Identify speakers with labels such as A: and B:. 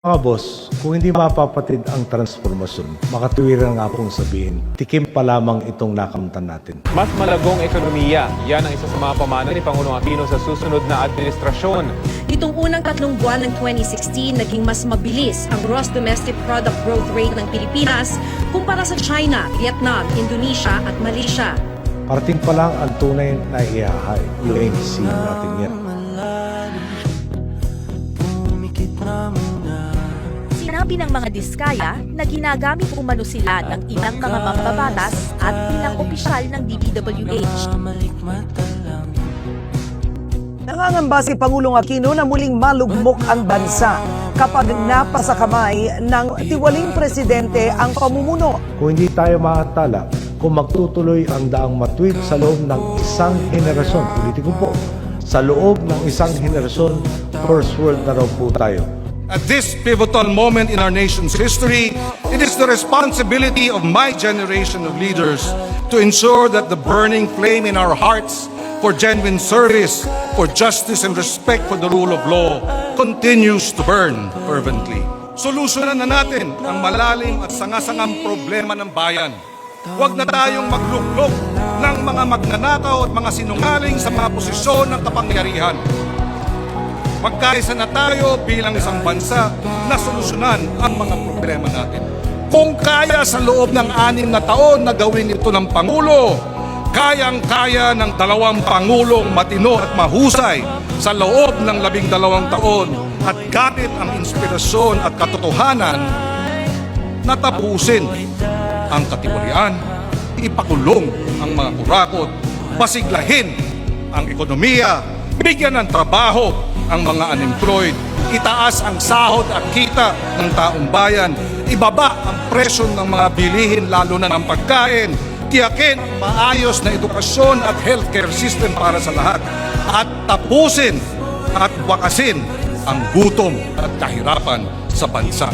A: Mga boss, kung hindi mapapatid ang transformasyon, makatuwira nga pong sabihin, tikim pa lamang itong nakamtan natin.
B: Mas malagong ekonomiya, yan ang isa sa mga pamana ni Pangulong Aquino sa susunod na administrasyon.
C: Itong unang tatlong buwan ng 2016, naging mas mabilis ang gross domestic product growth rate ng Pilipinas kumpara sa China, Vietnam, Indonesia at Malaysia.
A: Parating pa lang ang tunay na iyahay, UNC natin yan.
D: Sinabi ng mga diskaya na ginagamit umano sila ng ilang mga mambabatas at ilang opisyal ng DPWH.
E: Nangangamba si Pangulong Aquino na muling malugmok ang bansa kapag napasa kamay ng tiwaling presidente ang pamumuno.
A: Kung hindi tayo maatala, kung magtutuloy ang daang matwid sa loob ng isang henerasyon, politiko po, sa loob ng isang henerasyon, first world na raw po tayo.
F: At this pivotal moment in our nation's history, it is the responsibility of my generation of leaders to ensure that the burning flame in our hearts for genuine service, for justice and respect for the rule of law continues to burn fervently. Solusyonan na natin ang malalim at sangasangang problema ng bayan. Huwag na tayong magluklok ng mga magnanakaw at mga sinungaling sa mga posisyon ng kapangyarihan. Magkaisa na tayo bilang isang bansa na solusyonan ang mga problema natin. Kung kaya sa loob ng anim na taon na gawin ito ng Pangulo, kayang-kaya ng dalawang Pangulong matino at mahusay sa loob ng labing dalawang taon at gamit ang inspirasyon at katotohanan na tapusin ang katiwalian, ipakulong ang mga kurakot, pasiglahin ang ekonomiya, bigyan ng trabaho ang mga unemployed, itaas ang sahod at kita ng taong bayan, ibaba ang presyo ng mga bilihin lalo na ng pagkain, tiyakin ang maayos na edukasyon at healthcare system para sa lahat, at tapusin at wakasin ang gutom at kahirapan sa bansa.